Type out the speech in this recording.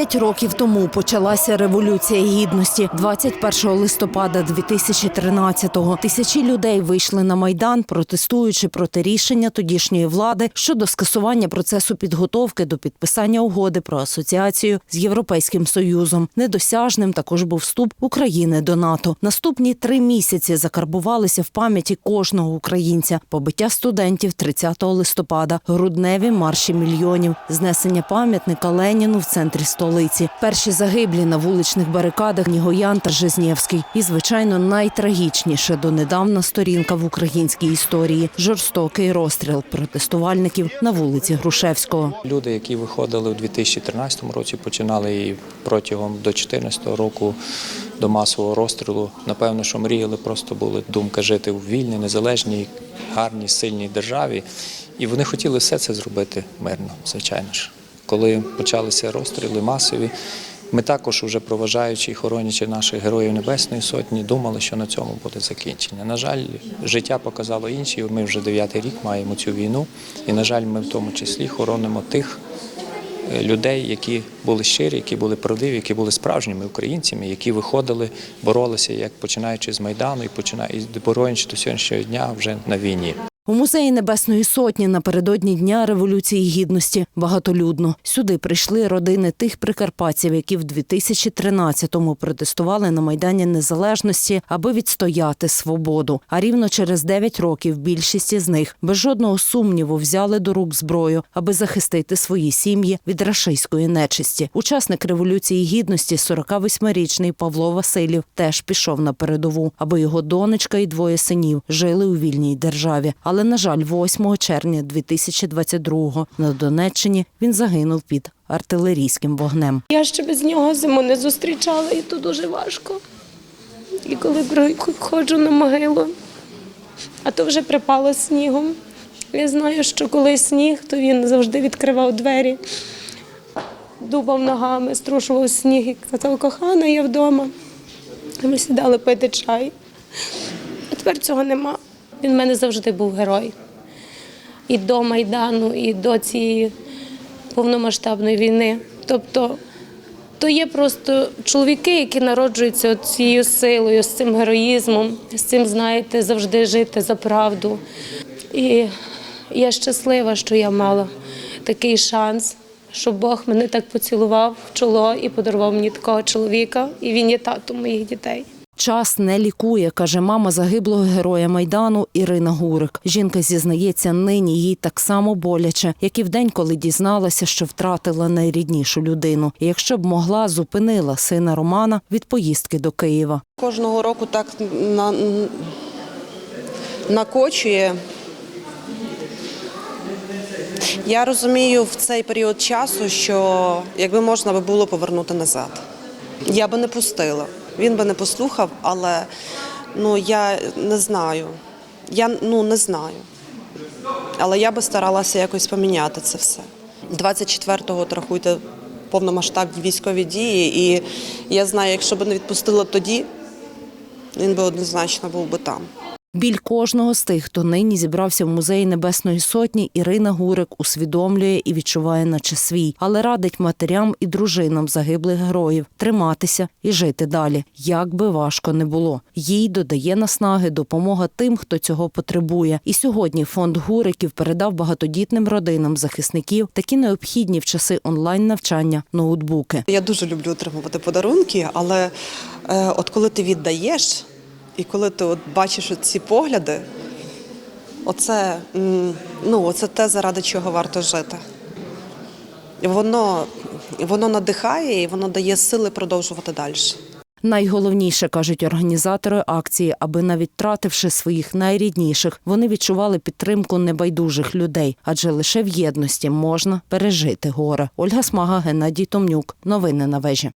Дев'ять років тому почалася революція гідності. 21 листопада 2013-го тисячі людей вийшли на майдан, протестуючи проти рішення тодішньої влади щодо скасування процесу підготовки до підписання угоди про асоціацію з Європейським Союзом. Недосяжним також був вступ України до НАТО. Наступні три місяці закарбувалися в пам'яті кожного українця. Побиття студентів 30 листопада, грудневі марші мільйонів, знесення пам'ятника Леніну в центрі столиці. Перші загиблі на вуличних барикадах Нігоян та Жизнєвський. І, звичайно, найтрагічніше донедавна сторінка в українській історії жорстокий розстріл протестувальників на вулиці Грушевського. Люди, які виходили у 2013 році, починали і протягом до 2014 року до масового розстрілу. Напевно, що мріяли, просто були думка жити в вільній, незалежній, гарній, сильній державі. І вони хотіли все це зробити мирно, звичайно ж. Коли почалися розстріли масові, ми також, уже проважаючи і хоронячи наших героїв Небесної Сотні, думали, що на цьому буде закінчення. На жаль, життя показало інші. Ми вже дев'ятий рік маємо цю війну, і на жаль, ми в тому числі хоронимо тих е, людей, які були щирі, які були правдиві, які були справжніми українцями, які виходили, боролися, як починаючи з майдану і починаючи до сьогоднішнього дня вже на війні. У музеї Небесної Сотні напередодні Дня Революції Гідності багатолюдно. Сюди прийшли родини тих прикарпатців, які в 2013-му протестували на Майдані Незалежності, аби відстояти свободу. А рівно через 9 років більшість із них без жодного сумніву взяли до рук зброю, аби захистити свої сім'ї від рашистської нечисті. Учасник Революції Гідності, 48-річний Павло Васильєв, теж пішов на передову, аби його донечка і двоє синів жили у вільній державі. Але, на жаль, 8 червня 2022-го на Донеччині він загинув під артилерійським вогнем. Я ще без нього зиму не зустрічала, і то дуже важко. І коли приходжу на могилу, а то вже припало снігом. Я знаю, що коли сніг, то він завжди відкривав двері, дубав ногами, струшував сніг і казав, кохана, я вдома. Ми сідали пити чай. А тепер цього нема. Він в мене завжди був герой. І до Майдану, і до цієї повномасштабної війни. Тобто то є просто чоловіки, які народжуються цією силою, з цим героїзмом, з цим, знаєте, завжди жити за правду. І я щаслива, що я мала такий шанс, що Бог мене так поцілував в чоло і подарував мені такого чоловіка, і він є татом моїх дітей. Час не лікує, каже мама загиблого героя майдану Ірина Гурик. Жінка зізнається, нині їй так само боляче, як і в день, коли дізналася, що втратила найріднішу людину. І якщо б могла, зупинила сина Романа від поїздки до Києва. Кожного року так на, накочує. Я розумію в цей період часу, що якби можна було повернути назад. Я би не пустила. Він би не послухав, але ну я не знаю. Я ну не знаю. Але я би старалася якось поміняти це все. 24-го от повномасштабні військові дії, і я знаю, якщо б не відпустила тоді, він би однозначно був би там. Біль кожного з тих, хто нині зібрався в музеї Небесної Сотні, Ірина Гурик усвідомлює і відчуває, наче свій, але радить матерям і дружинам загиблих героїв триматися і жити далі, як би важко не було. Їй додає наснаги допомога тим, хто цього потребує. І сьогодні фонд Гуриків передав багатодітним родинам захисників такі необхідні в часи онлайн навчання ноутбуки. Я дуже люблю отримувати подарунки, але е, от коли ти віддаєш, і коли ти от бачиш ці погляди, оце, ну, оце те, заради чого варто жити. Воно, воно надихає і воно дає сили продовжувати далі. Найголовніше кажуть організатори акції, аби навіть втративши своїх найрідніших, вони відчували підтримку небайдужих людей, адже лише в єдності можна пережити горе. Ольга Смага, Геннадій Томнюк. Новини на вежі.